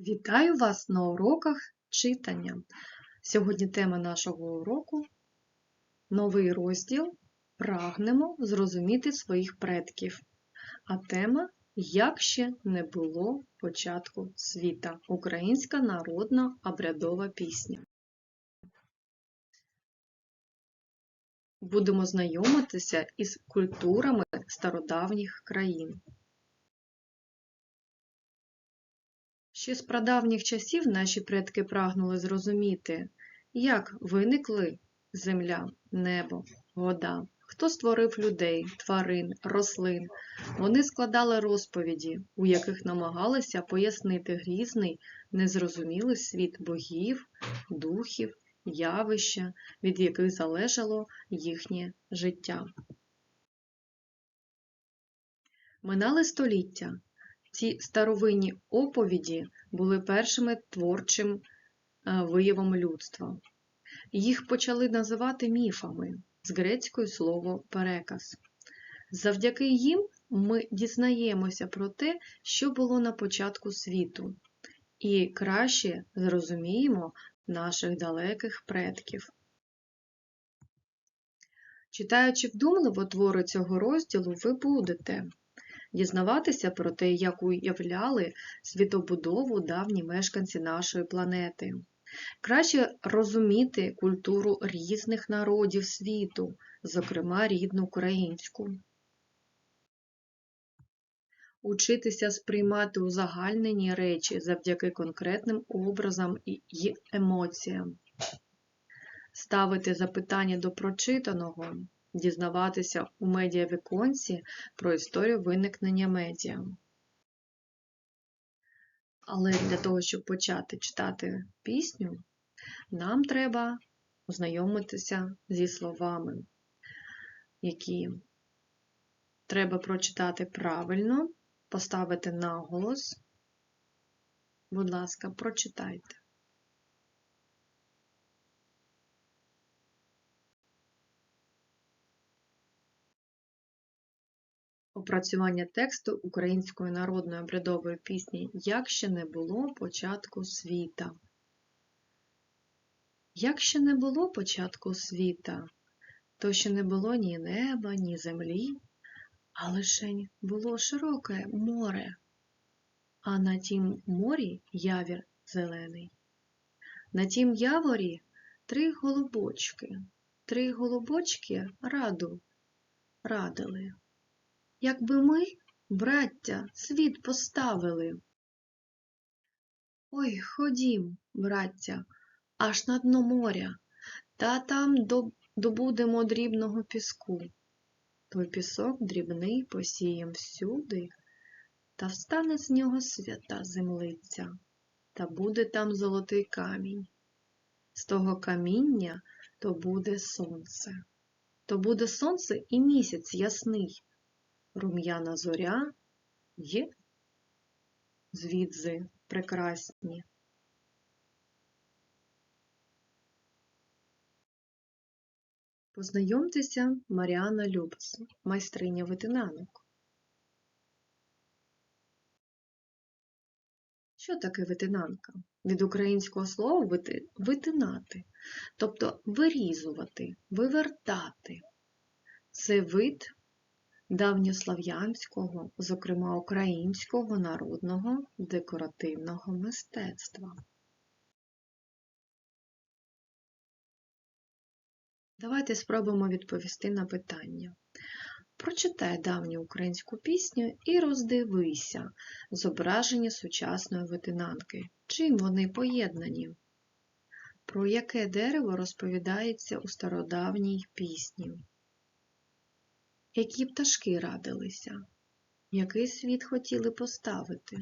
Вітаю вас на уроках читання. Сьогодні тема нашого уроку новий розділ Прагнемо зрозуміти своїх предків. А тема Як ще не було початку світа. Українська народна обрядова пісня. Будемо знайомитися із культурами стародавніх країн. Ще з прадавніх часів наші предки прагнули зрозуміти, як виникли земля, небо, вода, хто створив людей, тварин, рослин. Вони складали розповіді, у яких намагалися пояснити грізний, незрозумілий світ богів, духів, явища, від яких залежало їхнє життя. Минали століття. Ці старовинні оповіді були першими творчим е, виявом людства. Їх почали називати міфами з грецькою слово переказ. Завдяки їм ми дізнаємося про те, що було на початку світу, і краще зрозуміємо наших далеких предків. Читаючи вдумливо твори цього розділу, ви будете дізнаватися про те, як уявляли світобудову давні мешканці нашої планети, краще розуміти культуру різних народів світу, зокрема рідну українську. Учитися сприймати узагальнені речі завдяки конкретним образам і емоціям, ставити запитання до прочитаного, дізнаватися у медіавіконці про історію виникнення медіа. Але для того, щоб почати читати пісню, нам треба ознайомитися зі словами, які треба прочитати правильно, поставити наголос. Будь ласка, прочитайте. Опрацювання тексту української народної обрядової пісні Як ще не було початку світа. Як ще не було початку світа, то ще не було ні неба, ні землі, а лишень було широке море, а на тім морі явір зелений. На тім яворі три голубочки, три голубочки раду радили. Якби ми, браття, світ поставили. Ой, ходім, браття, аж на дно моря, та там добудемо дрібного піску. Той пісок дрібний посієм всюди, та встане з нього свята землиця, та буде там золотий камінь. З того каміння то буде сонце, то буде сонце і місяць ясний рум'яна зоря є звідзи прекрасні. Познайомтеся Маріана Любс, майстриня витинанок. Що таке витинанка? Від українського слова витинати, тобто вирізувати, вивертати. Це вид давньослав'янського, зокрема українського народного декоративного мистецтва. Давайте спробуємо відповісти на питання. Прочитай давню українську пісню і роздивися зображення сучасної витинанки. Чим вони поєднані? Про яке дерево розповідається у стародавній пісні? Які пташки радилися? Який світ хотіли поставити?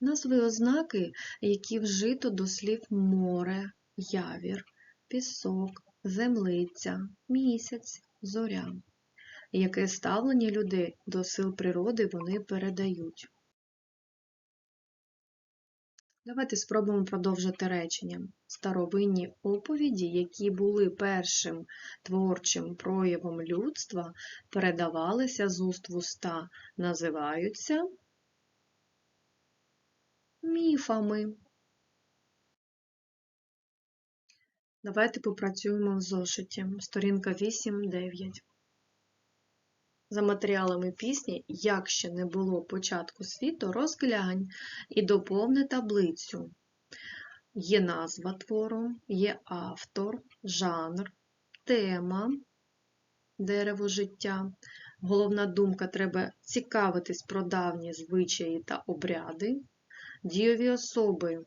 Назви ознаки, які вжито до слів море, явір, пісок, землиця, місяць, зоря. Яке ставлення людей до сил природи вони передають? Давайте спробуємо продовжити речення. Старовинні оповіді, які були першим творчим проявом людства, передавалися з уст в уста, називаються міфами. Давайте попрацюємо в зошиті. Сторінка 8-9. За матеріалами пісні Як ще не було початку світу, розглянь і доповни таблицю. Є назва твору, є автор, жанр, тема, дерево життя. Головна думка треба цікавитись про давні звичаї та обряди, дієві особи,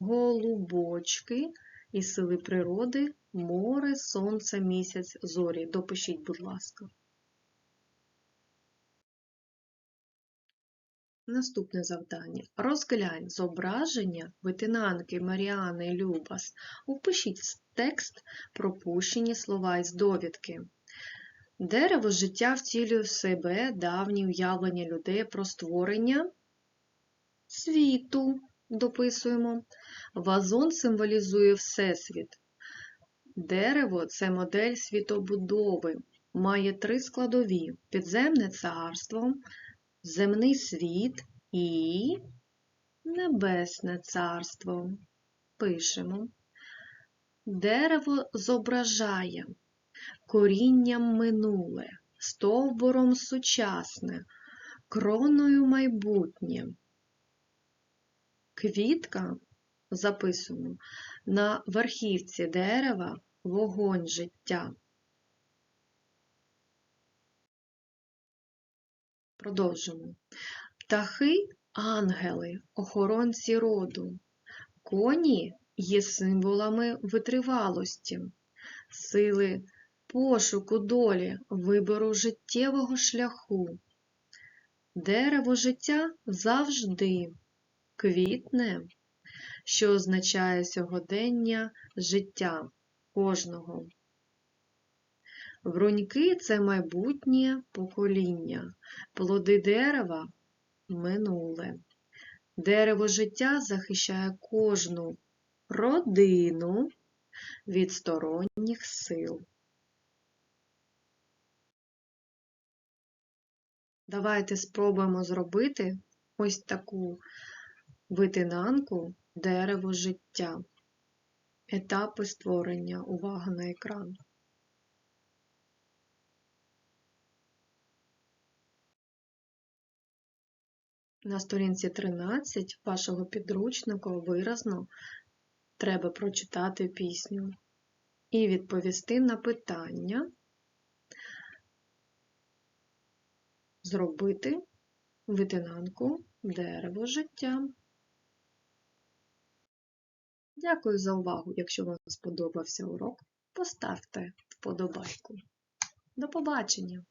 голубочки і сили природи, море, сонце, місяць, зорі. Допишіть, будь ласка. Наступне завдання. Розглянь зображення витинанки Маріани Любас. Упишіть в текст пропущені слова із довідки. Дерево життя втілює в себе давні уявлення людей про створення світу. Дописуємо. Вазон символізує Всесвіт. Дерево це модель світобудови. Має три складові: підземне царство, земний світ і небесне царство. Пишемо. Дерево зображає корінням минуле, стовбуром сучасне, кроною майбутнє. Квітка записуємо на верхівці дерева вогонь життя. Продовжимо. Птахи ангели, охоронці роду. Коні є символами витривалості, сили пошуку долі, вибору життєвого шляху. Дерево життя завжди квітне, що означає сьогодення життя кожного. Бруньки це майбутнє покоління, плоди дерева минуле. Дерево життя захищає кожну родину від сторонніх сил. Давайте спробуємо зробити ось таку витинанку дерево життя. Етапи створення. Увага на екран. На сторінці 13 вашого підручника виразно треба прочитати пісню і відповісти на питання, зробити витинанку дерево життя. Дякую за увагу! Якщо вам сподобався урок, поставте вподобайку. До побачення!